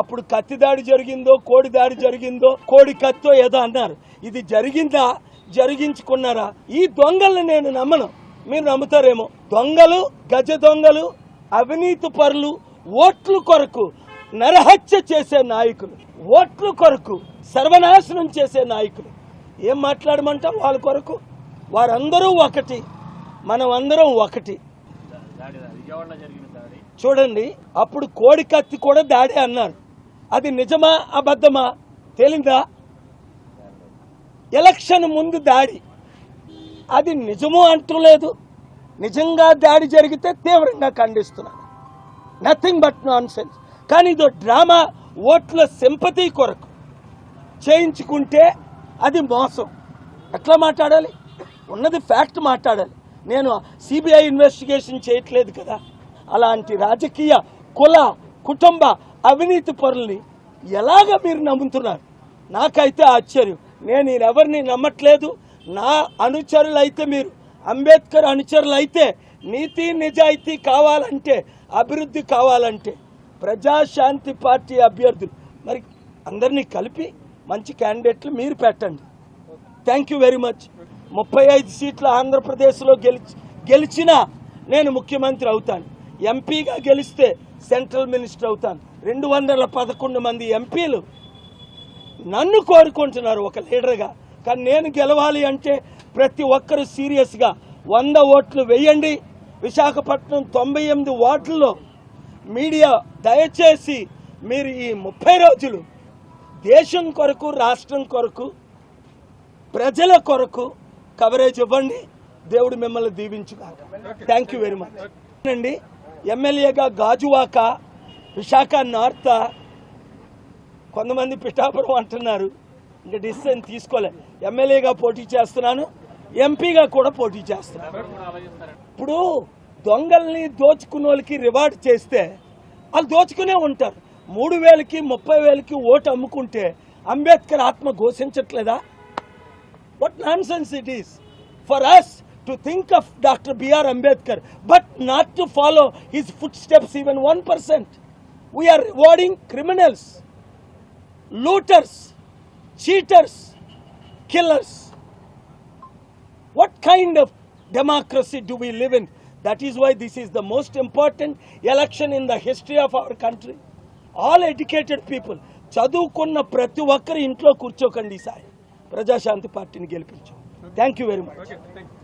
అప్పుడు కత్తి దాడి జరిగిందో కోడి దాడి జరిగిందో కోడి కత్తో ఏదో అన్నారు. ఇది జరిగిందా? జరిగించుకున్నారా? ఈ దొంగల్ని నేను నమ్మను. మీరు నమ్ముతారేమో. దొంగలు గజ దొంగలు అవినీతి పరులు ఓట్లు కొరకు నరహత్య చేసే నాయకులు ఓట్లు కొరకు సర్వనాశనం చేసే నాయకులు. ఏం మాట్లాడమంటాం వాళ్ళ కొరకు? వారందరూ ఒకటి మనం అందరం ఒకటి చూడండి అప్పుడు కోడి కత్తి కూడా దాడి అన్నారు. అది నిజమా అబద్ధమా తేలిందా? ఎలక్షన్ ముందు దాడి. అది నిజము అంటలేదు నిజంగా దాడి జరిగితే తీవ్రంగా ఖండిస్తున్నాను నథింగ్ బట్ నాన్ సెన్స్ కానీ ఇదో డ్రామా ఓట్ల సింపతి కొరకు చేయించుకుంటే అది మోసం. ఎట్లా మాట్లాడాలి? ఉన్నది ఫ్యాక్ట్ మాట్లాడాలి. నేను సిబిఐ ఇన్వెస్టిగేషన్ చేయట్లేదు కదా. అలాంటి రాజకీయ కుల కుటుంబ అవినీతి పరుల్ని ఎలాగ మీరు నమ్ముతున్నారు? నాకైతే ఆశ్చర్యం. నేను ఎవరిని నమ్మట్లేదు. నా అనుచరులు అయితే మీరు అంబేద్కర్ అనుచరులు అయితే నీతి నిజాయితీ కావాలంటే అభివృద్ధి కావాలంటే ప్రజాశాంతి పార్టీ అభ్యర్థులు. మరి అందరినీ కలిపి మంచి క్యాండిడేట్లు మీరు పెట్టండి. థ్యాంక్ యూ వెరీ మచ్ ముప్పై ఐదు సీట్లు ఆంధ్రప్రదేశ్లో గెలిచి గెలిచినా నేను ముఖ్యమంత్రి అవుతాను. ఎంపీగా గెలిస్తే సెంట్రల్ మినిస్టర్ అవుతాను. రెండు వందల పదకొండు మంది ఎంపీలు నన్ను కోరుకుంటున్నారు ఒక లీడర్గా. కానీ నేను గెలవాలి అంటే ప్రతి ఒక్కరు సీరియస్గా వంద ఓట్లు వేయండి. విశాఖపట్నం తొంభై ఎనిమిది ఓట్లలో మీడియా దయచేసి మీరు ఈ ముప్పై రోజులు దేశం కొరకు రాష్ట్రం కొరకు ప్రజల కొరకు కవరేజ్ ఇవ్వండి. దేవుడు మిమ్మల్ని దీవించుగాక. థ్యాంక్ యూ వెరీ మచ్ అండి ఎమ్మెల్యేగా గాజువాక విశాఖ నార్త్ కొంతమంది పిఠాపురం అంటున్నారు. ఇంకా డిసిషన్ తీసుకోలే. ఎమ్మెల్యేగా పోటీ చేస్తున్నాను. ఎంపీగా కూడా పోటీ చేస్తున్నాను. ఇప్పుడు దొంగల్ని దోచుకున్న వాళ్ళకి రివార్డ్ చేస్తే వాళ్ళు దోచుకునే ఉంటారు. మూడు వేలకి ముప్పై వేలకి ఓటు అమ్ముకుంటే అంబేద్కర్ ఆత్మ ఘోషించట్లేదా? What nonsense it is for us to think of doctor BR Ambedkar but not to follow his footsteps even one percent we're rewarding criminals looters cheaters killers what kind of democracy do we live in? That is why this is the most important election in the history of our country. All educated people చదువుకున్న ప్రతి ఒక్కరు ఇంట్లో కూర్చోకండి ఈసారి ప్రజాశాంతి పార్టీని గెలిపించు. Thank you very much thank you